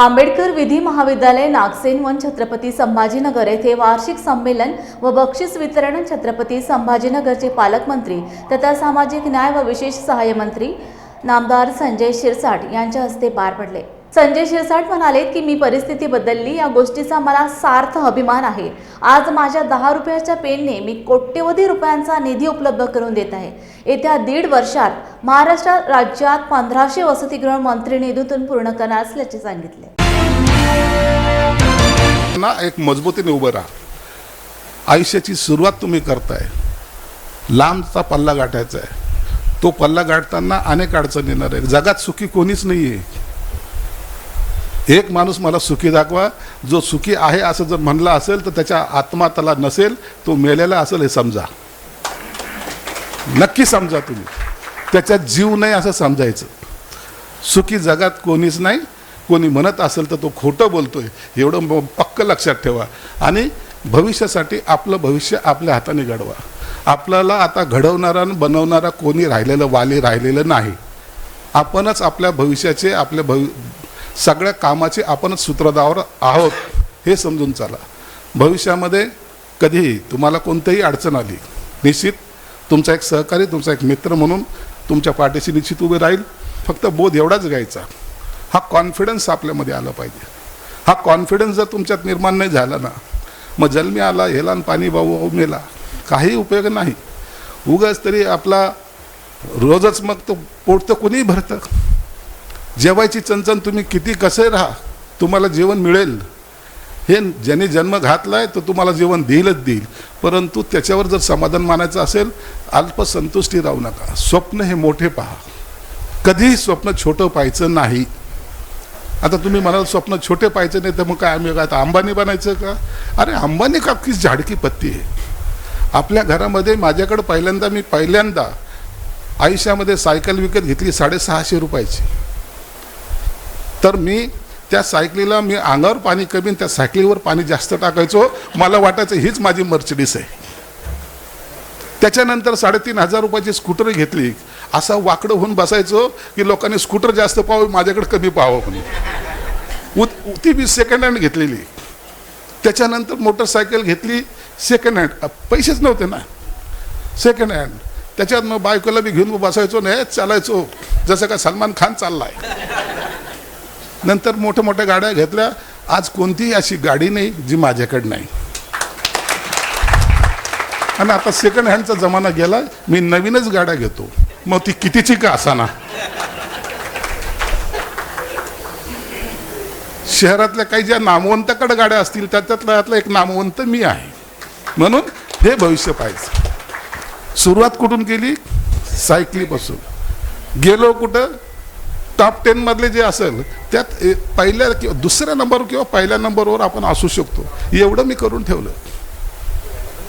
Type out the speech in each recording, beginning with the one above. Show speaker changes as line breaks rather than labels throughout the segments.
आंबेडकर विधी महाविद्यालय नागसेन वन छत्रपती संभाजीनगर येथे वार्षिक संमेलन व बक्षीस वितरण छत्रपती संभाजीनगरचे पालकमंत्री तथा सामाजिक न्याय व विशेष सहाय्य मंत्री नामदार संजय शिरसाट यांच्या हस्ते पार पडले. संजय शिरसाट म्हणाले की मी परिस्थिती बदलली. या गोष्टीचा मला सार्थ अभिमान आहे. आज माझ्या दहा रुपयाच्या पेनने मी कोट्यवधी रुपयांचा निधी उपलब्ध करून देत आहे. येत्या दीड वर्षात महाराष्ट्र राज्यात पंधराशे वसतिगृह मंत्री निधीतून पूर्ण करणार असल्याचे सांगितले.
ना एक मजबूतीने उभं राहा. आयुष्याची सुरुवात तुम्ही करताय. लांबचा पल्ला गाठायचा आहे. तो पल्ला गाठताना अनेक अडचणी येणार आहे जगात सुखी कोणीच नाही आहे एक माणूस मला सुखी दाखवा. जो सुखी आहे असं जर म्हणला असेल तर त्याच्या आत्मा त्याला नसेल तो मेलेला असेल हे समजा. नक्की समजा तुम्ही. त्याच्यात जीव नाही असं समजायचं. सुखी जगात कोणीच नाही. कोणी म्हणत असेल तर तो खोटं बोलतोय. एवढं पक्कं पक्क लक्षात ठेवा. आणि भविष्यासाठी आपलं भविष्य आपल्या हाताने घडवा. आपल्याला आता घडवणारा आणि बनवणारा कोणी राहिलेलं वाली राहिलेलं नाही. आपणच आपल्या भविष्याचे आपल्या भवि सगळ्या कामाचे आपणच सूत्रधावर आहोत हे समजून चाला. भविष्यामध्ये कधीही तुम्हाला कोणतीही अडचण आली निश्चित तुमचा एक सहकारी तुमचा एक मित्र म्हणून तुमच्या पाठीशी निश्चित उभे राहील. फक्त बोध एवढाच घ्यायचा. हा कॉन्फिडन्स आपल्यामध्ये आला पाहिजे. हा कॉन्फिडन्स जर तुमच्यात निर्माण नाही झाला ना मग जन्मी आला हेला आणि पाणी भाऊ मेला काही उपयोग नाही. उगाच तरी आपला रोजच मग तो पोट तर भरतं. जेवायची चणचण तुम्ही किती कसे राहा तुम्हाला जेवण मिळेल. हे ज्याने जन्म घातलाय तो तुम्हाला जेवण देईलच देईल. परंतु त्याच्यावर जर समाधान मानायचं असेल अल्पसंतुष्टी राहू नका. स्वप्न हे मोठे पहा. कधीही स्वप्न छोटं पाहायचं नाही. आता तुम्ही म्हणाल स्वप्न छोटे पाहायचं नाही तर मग काय आम्ही काय आता अंबानी बनायचं का? अरे अंबानी का की झाडकी पत्ती आहे? आपल्या घरामध्ये माझ्याकडं पहिल्यांदा मी पहिल्यांदा आयुष्यामध्ये सायकल विकत घेतली साडेसहाशे रुपयाची. तर मी त्या सायकलीला मी अंगावर पाणी कमी त्या सायकलीवर पाणी जास्त टाकायचो. मला वाटायचं हीच माझी मर्चडीस आहे. त्याच्यानंतर साडेतीन हजार रुपयाची स्कूटर घेतली. असा वाकडं होऊन बसायचो की लोकांनी स्कूटर जास्त पाहावं माझ्याकडे कमी पाहावं म्हणून. उत ती मी सेकंड हँड घेतलेली. त्याच्यानंतर मोटरसायकल घेतली. सेकंड हँड पैसेच नव्हते ना. सेकंड हँड त्याच्यात मग बायकोला बी घेऊन बसायचो नाही चालायचो. जसं का सलमान खान चाललाय. नंतर मोठ्या मोठ्या गाड्या घेतल्या. आज कोणतीही अशी गाडी नाही जी माझ्याकडे नाही. आणि आता सेकंड हँडचा जमाना गेला मी नवीनच गाड्या घेतो. मग ती कितीची का असाना? शहरातल्या काही ज्या नामवंताकडे गाड्या असतील त्याच्यातला एक नामवंत मी आहे. म्हणून हे भविष्य पाहिजे सुरुवात कुठून केली? सायकलीपासून. गेलो कुठं? टॉप टेनमधले जे असेल त्यात ए- पहिल्या किंवा दुसऱ्या नंबर किंवा पहिल्या नंबरवर आपण असू शकतो. एवढं मी करून ठेवलं.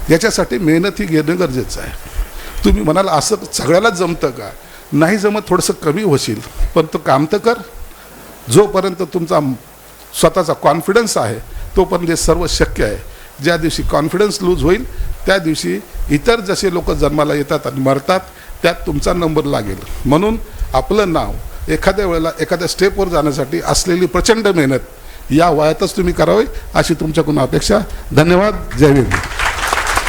याच्यासाठी मेहनत ही घेणं गरजेचं आहे. तुम्ही म्हणाल असं सगळ्याला जमतं का? नाही जमत थोडंसं कमी होशील. पण तो काम तर कर. जोपर्यंत तुमचा स्वतःचा कॉन्फिडन्स आहे तोपर्यंत हे सर्व शक्य आहे. ज्या दिवशी कॉन्फिडन्स लूज होईल त्या दिवशी इतर जसे लोक जन्माला येतात आणि मरतात त्यात तुमचा नंबर लागेल. म्हणून आपलं नाव एखाद्या वेळेला एखाद्या स्टेपवर जाण्यासाठी असलेली प्रचंड मेहनत या वयातच तुम्ही करावी अशी तुमच्याकडून अपेक्षा. धन्यवाद. जय भीम.